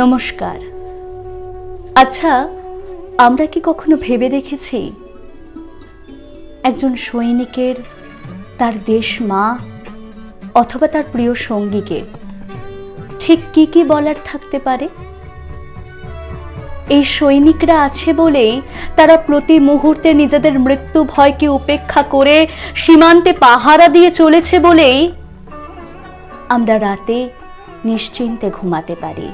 নমস্কার। আচ্ছা আমরা কি কখনো ভেবে দেখেছি একজন সৈনিকের, তার দেশ মা অথবা তার প্রিয় সঙ্গীকে ঠিক কি কি বলার থাকতে পারে? এই সৈনিকরা আছে বলেই তারা প্রতি মুহূর্তে নিজেদের মৃত্যু ভয়কে উপেক্ষা করে সীমান্তে পাহারা দিয়ে চলেছে বলেই আমরা রাতে নিশ্চিন্তে ঘুমাতে পারি।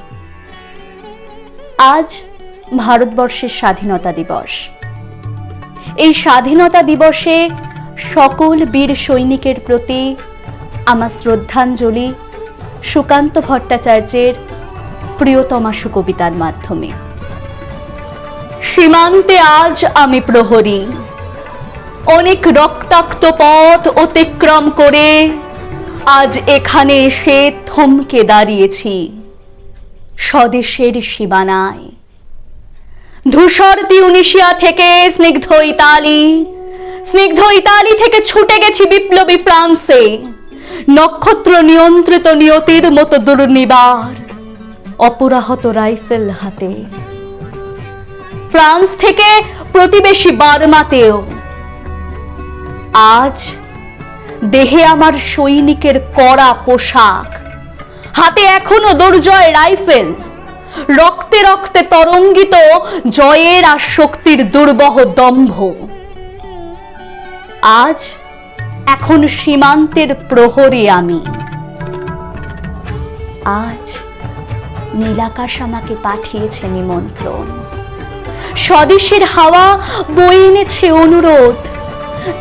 আজ ভারতবর্ষের স্বাধীনতা দিবস। এই স্বাধীনতা দিবসে সকল বীর সৈনিকের প্রতি আমার শ্রদ্ধাঞ্জলি সুকান্ত ভট্টাচার্যের প্রিয়তমা সুকবিতার মাধ্যমে। সীমান্তে আজ আমি প্রহরী। অনেক রক্তাক্ত পথ অতিক্রম করে আজ এখানে এসে থমকে দাঁড়িয়েছি স্বদেশের সীমানায়। ধূসর তিউনিশিয়া থেকে স্নিগ্ধ ইতালি স্নিগ্ধ ইতালি থেকে ছুটে গেছি বিপ্লবী ফ্রান্সে, নক্ষত্র নিয়ন্ত্রিত নিয়তির মতো দুর্নিবার, অপরাহত রাইফেল হাতে। ফ্রান্স থেকে প্রতিবেশী বার্মাতেও। আজ দেহে আমার সৈনিকের কড়া পোশাক। হাতে এখনও দুর্জয় রাইফেল। রক্তে রক্তে তরঙ্গিত জয়ের আর শক্তির দুর্বহ দম্ভ। আজ এখন সীমান্তের প্রহরী আমি। আজ নীলাকাশ আমাকে পাঠিয়েছে নিমন্ত্রণ। স্বদেশের হাওয়া বয়ে এনেছে অনুরোধ।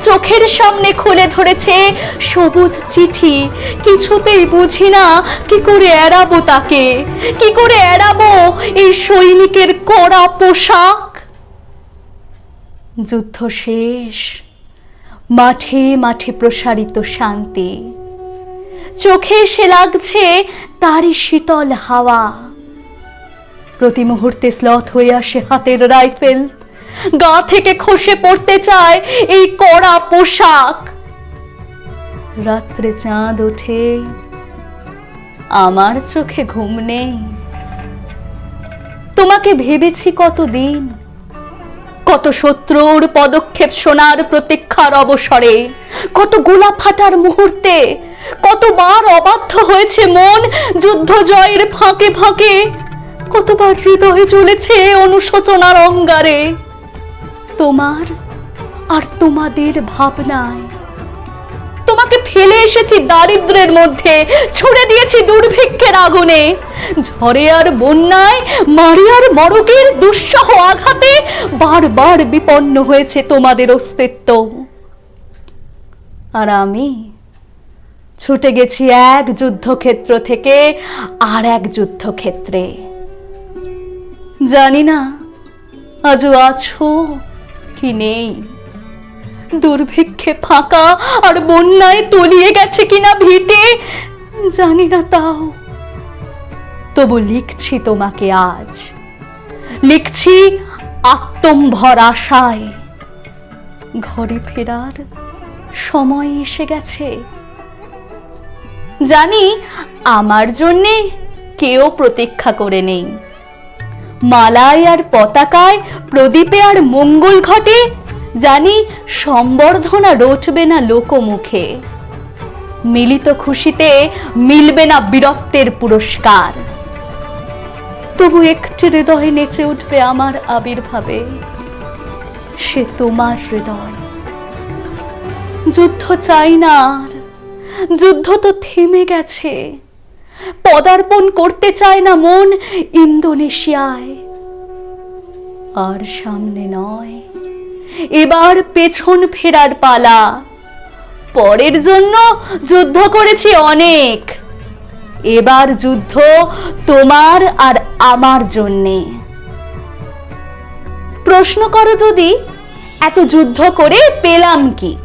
চোখের সামনে খুলে ধরেছে সবুজ চিঠি। কিছুতেই বুঝি না কি করে এড়াবো তাকে। কি করে এড়াবো এই সৈনিকের কড়া পোশাক? যুদ্ধ শেষ। মাঠে মাঠে প্রসারিত শান্তি। চোখে এসে লাগছে তারই শীতল হাওয়া। প্রতি মুহূর্তে স্লথ হয়ে আসে হাতের রাইফেল। গা থেকে খসে পড়তে চায় এই কড়া পোশাক। রাত্রে চাঁদ ওঠে, আমার চোখে ঘুম নেই। তোমাকে ভেবেছি কতদিন, কত শত্রুর পদক্ষেপ শোনার প্রতীক্ষার অবসরে, কত গোলা ফাটার মুহূর্তে, কতবার অবাধ্য হয়েছে মন যুদ্ধ জয়ের ফাঁকে ফাঁকে, কতবার হৃদয়ে চলেছে অনুশোচনার অঙ্গারে। তোমার আর তোমাদের ভাবনায়। তোমাকে ফেলে এসেছি দারিদ্রের মধ্যে, ছুড়ে দিয়েছি দুর্ভিক্ষের আগুনে। ঝড়ে আর বন্যায় মারিয়ার মরকের দুঃসহ আঘাতে বারবার বিপন্ন হয়েছে তোমাদের অস্তিত্ব। আর আমি ছুটে গেছি এক যুদ্ধক্ষেত্র থেকে আর এক যুদ্ধক্ষেত্রে। জানি না, আজও আছো কি নেই। দুর্ভিক্ষে ফাঁকা আর বন্যায় তলিয়ে গেছে কিনা ভিটে জানি না তাও। তবু লিখছি তোমাকে আজ। লিখছি আত্মম্ভর আশায়। ঘরে ফেরার সময় এসে গেছে। জানি আমার জন্যে কেউ প্রতীক্ষা করে নেই। মালায় আর পতাকায় প্রদীপে আর মঙ্গল ঘটে, জানি সম্বর্ধনা রটবে না লোকমুখে। মিলিত খুশিতে মিলবে না বীরত্বের পুরস্কার। তবু একটি হৃদয়ে নেচে উঠবে আমার আবির্ভাবে, সে তোমার হৃদয়। যুদ্ধ চাই না আর, যুদ্ধ তো থেমে গেছে। পদার্পণ করতে চায় না মন ইন্দোনেশিয়ায়। আর সামনে নয়। এবার পেছন ফেরার পালা। পরের জন্য যুদ্ধ করেছি অনেক। এবার যুদ্ধ তোমার আর আমার জন্যে। প্রশ্ন করো যদি, এত যুদ্ধ করে পেলাম কি?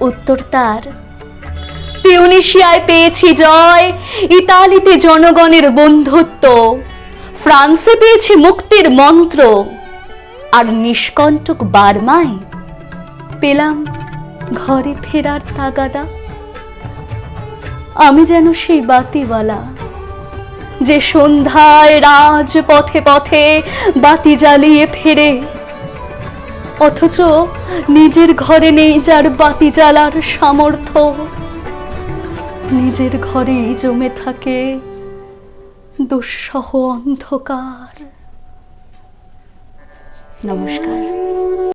উত্তর তার তিউনিশিয়ায় পেয়েছি জয়, ইতালিতে জনগণের বন্ধুত্ব, ফ্রান্সে পেয়েছি মুক্তির মন্ত্র, আর নিষ্কণ্টক বার্মায় পেলাম ঘরে ফেরার তাগাদা। আমি যেন সেই বাতিওয়ালা, যে সন্ধ্যায় রাজ পথে পথে বাতি জ্বালিয়ে ফেরে, অথচ নিজের ঘরে নেই যার বাতি জ্বালার সামর্থ্য। নিজের ঘরেই জমে থাকে দুঃসহ অন্ধকার। নমস্কার।